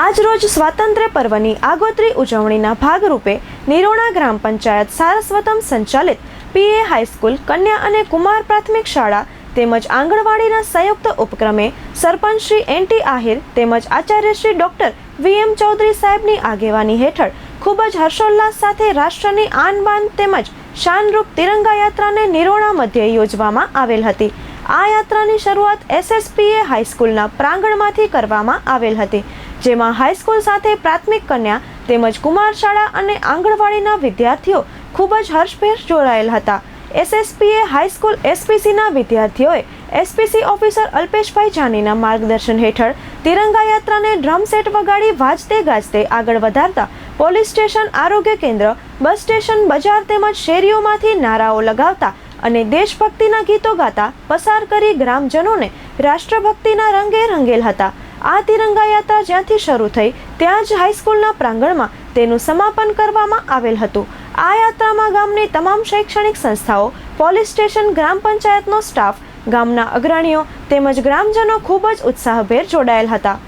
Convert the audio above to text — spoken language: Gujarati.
આજરોજ સ્વાતંત્ર્ય પર્વની આગોતરી ઉજવણીના ભાગરૂપે નિરોણા ગ્રામ પંચાયત સારસ્વતમ સંચાલિત પીએ હાઈસ્કૂલ, કન્યા અને કુમાર પ્રાથમિક શાળા તેમજ આંગણવાડીના સંયુક્ત ઉપક્રમે સરપંચ શ્રી એન ટી આહિર તેમજ Acharya Shri doctor V M Chaudhary સાહેબની આગેવાની હેઠળ ખૂબ જ હર્ષોલ્લાસ સાથે રાષ્ટ્રની આન બાન તેમજ શાનરૂપ તિરંગા યાત્રાને નિરોણા મધ્યે યોજવામાં આવેલ હતી. આ યાત્રાની શરૂઆત એસએસપીએ હાઈસ્કૂલના પ્રાંગણમાંથી કરવામાં આવેલ હતી. જેમાં હાઈસ્કૂલ સાથે પ્રાથમિક કન્યા તેમજ કુમાર શાળા અને આંગણવાડીના વિદ્યાર્થીઓ ખૂબ જ હર્ષભેર જોડાયેલ હતા. એસએસપીએ હાઈસ્કૂલ એસપીસીના વિદ્યાર્થીઓએ એસપીસી ઓફિસર અલ્પેશભાઈ જાનીના માર્ગદર્શન હેઠળ તિરંગા યાત્રાને ડ્રમ સેટ વગાડી વાજતે ગાજતે આગળ વધારતા પોલીસ સ્ટેશન આરોગ્ય કેન્દ્ર, બસ સ્ટેશન, બજાર તેમજ શેરીઓમાંથી નારાઓ લગાવતા અને દેશભક્તિના ગીતો ગાતા પસાર કરી ગ્રામજનોને રાષ્ટ્રભક્તિના રંગે રંગેલ હતા. આ તિરંગા યાત્રા જ્યાંથી શરૂ થઈ, ત્યાં જ હાઈસ્કૂલના પ્રાંગણમાં તેનું સમાપન કરવામાં આવેલ હતું. આ યાત્રામાં ગામની તમામ શૈક્ષણિક સંસ્થાઓ, પોલીસ સ્ટેશન, ગ્રામ પંચાયતનો સ્ટાફ, ગામના અગ્રણીઓ તેમજ ગ્રામજનો ખૂબ જ ઉત્સાહભેર જોડાયેલ હતા.